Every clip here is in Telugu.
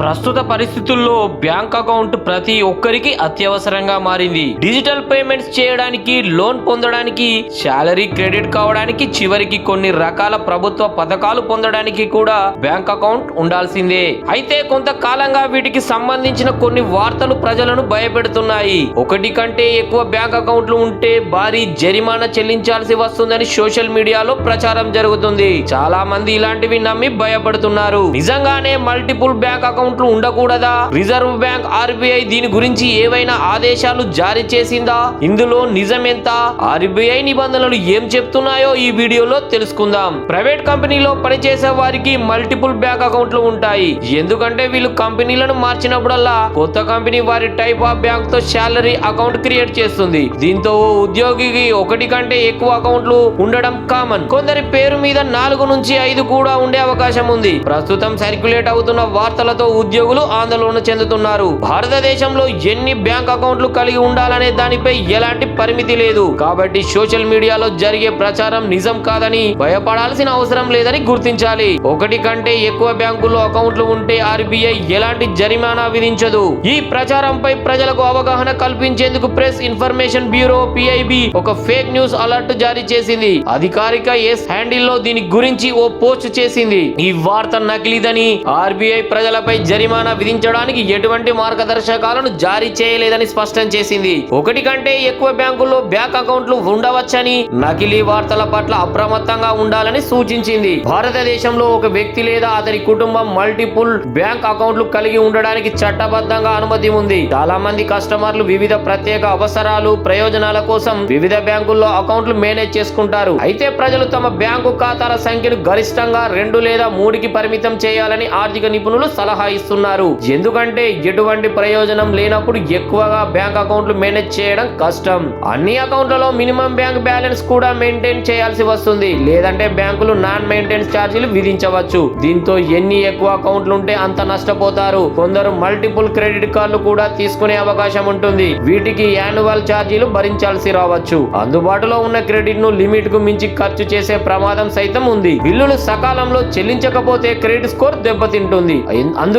ప్రస్తుత పరిస్థితుల్లో బ్యాంక్ అకౌంట్ ప్రతి ఒక్కరికి అత్యవసరంగా మారింది. డిజిటల్ పేమెంట్స్ చేయడానికి లోన్ పొందడానికి శాలరీ క్రెడిట్ కావడానికి చివరికి కొన్ని రకాల ప్రభుత్వ పథకాలు పొందడానికి కూడా బ్యాంక్ అకౌంట్ ఉండాల్సిందే. అయితే కొంతకాలంగా వీటికి సంబంధించిన కొన్ని వార్తలు ప్రజలను భయపెడుతున్నాయి. ఒకటి కంటే ఎక్కువ బ్యాంక్ అకౌంట్లు ఉంటే భారీ జరిమానా చెల్లించాల్సి వస్తుందని సోషల్ మీడియాలో ప్రచారం జరుగుతుంది. చాలా మంది ఇలాంటివి నమ్మి భయపడుతున్నారు. నిజంగానే మల్టిపుల్ బ్యాంక్ అకౌంట్ అకౌంట్లు ఉండకూడదా? రిజర్వ్ బ్యాంక్ ఆర్బీఐ దీని గురించి ఏవైనా ఆదేశాలు జారీ చేసిందా? ఇందులో నిజమెంత? ఆర్బీఐ నిబంధనలు ఏం చెప్తున్నాయో ఈ వీడియోలో తెలుసుకుందాం. ప్రైవేట్ కంపెనీలో పనిచేసే వారికి మల్టిపుల్ బ్యాంక్ అకౌంట్లు ఉంటాయి. ఎందుకంటే వీళ్ళు కంపెనీలను మార్చినప్పుడల్లా కొత్త కంపెనీ వారి టైప్ ఆఫ్ బ్యాంక్తో శాలరీ అకౌంట్ క్రియేట్ చేస్తుంది. దీంతో ఓ ఉద్యోగికి ఒకటి కంటే ఎక్కువ అకౌంట్లు ఉండడం కామన్. కొందరి పేరు మీద నాలుగు నుంచి ఐదు కూడా ఉండే అవకాశం ఉంది. ప్రస్తుతం సర్క్యులేట్ అవుతున్న వార్తలతో ఉద్యోగులు ఆందోళన చెందుతున్నారు. భారతదేశంలో ఎన్ని బ్యాంక్ అకౌంట్లు కలిగి ఉండాలనే దానిపై ఎలాంటి పరిమితి లేదు. కాబట్టి సోషల్ మీడియాలో జరిగే ప్రచారం నిజం కాదని భయపడాల్సిన అవసరం లేదని గుర్తించాలి. ఒకటి కంటే ఎక్కువ బ్యాంకుల్లో అకౌంట్లు ఉంటే ఆర్బీఐ ఎలాంటి జరిమానా విధించదు. ఈ ప్రచారంపై ప్రజలకు అవగాహన కల్పించేందుకు ప్రెస్ ఇన్ఫర్మేషన్ బ్యూరో పిఐబి ఒక ఫేక్ న్యూస్ అలర్ట్ జారీ చేసింది. అధికారిక ఎస్ హ్యాండిల్లో దీని గురించి ఓ పోస్ట్ చేసింది. ఈ వార్త నకిలీదని ఆర్బీఐ ప్రజలపై జరిమానా విధించడానికి ఎటువంటి మార్గదర్శకాలను జారీ చేయలేదని స్పష్టం చేసింది. ఒకటి కంటే ఎక్కువ బ్యాంకుల్లో బ్యాంక్ అకౌంట్లు ఉండవచ్చని నకిలీ వార్తల పట్ల అప్రమత్తంగా ఉండాలని సూచించింది. భారతదేశంలో ఒక వ్యక్తి లేదా అతని కుటుంబం మల్టిపుల్ బ్యాంక్ అకౌంట్లు కలిగి ఉండడానికి చట్టబద్ధంగా అనుమతి ఉంది. చాలా మంది కస్టమర్లు వివిధ ప్రత్యేక అవసరాలు ప్రయోజనాల కోసం వివిధ బ్యాంకుల్లో అకౌంట్లు మేనేజ్ చేసుకుంటారు. అయితే ప్రజలు తమ బ్యాంకు ఖాతాల సంఖ్యను గరిష్టంగా రెండు లేదా మూడుకి పరిమితం చేయాలని ఆర్థిక నిపుణులు సలహా ఇస్తున్నారు ఎందుకంటే ఎటువంటి ప్రయోజనం లేనప్పుడు ఎక్కువగా బ్యాంక్ అకౌంట్లు మేనేజ్ చేయడం కష్టం. అన్ని అకౌంట్లలో మినిమం బ్యాంక్ బ్యాలెన్స్ కూడా మెయింటైన్ చేయాల్సి వస్తుంది. లేదంటే బ్యాంకులు నాన్ మెయింటెనెన్స్ ఛార్జీలు విధించవచ్చు. దీంతో ఎన్ని ఎక్కువ అకౌంట్లు ఉంటే అంత నష్టపోతారు. కొందరు మల్టిపుల్ క్రెడిట్ కార్డులు కూడా తీసుకునే అవకాశం ఉంటుంది. వీటికి యాన్యువల్ ఛార్జీలు భరించాల్సి రావచ్చు. అందుబాటులో ఉన్న క్రెడిట్ను లిమిట్కు మించి ఖర్చు చేసే ప్రమాదం సైతం ఉంది. బిల్లులు సకాలంలో చెల్లించకపోతే క్రెడిట్ స్కోర్ దెబ్బతింటుంది.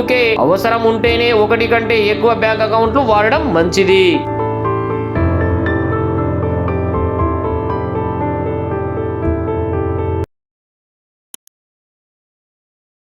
అందుకే అవసరం ఉంటేనే ఒకటి కంటే ఎక్కువ బ్యాంక్ అకౌంట్లు వాడడం మంచిది.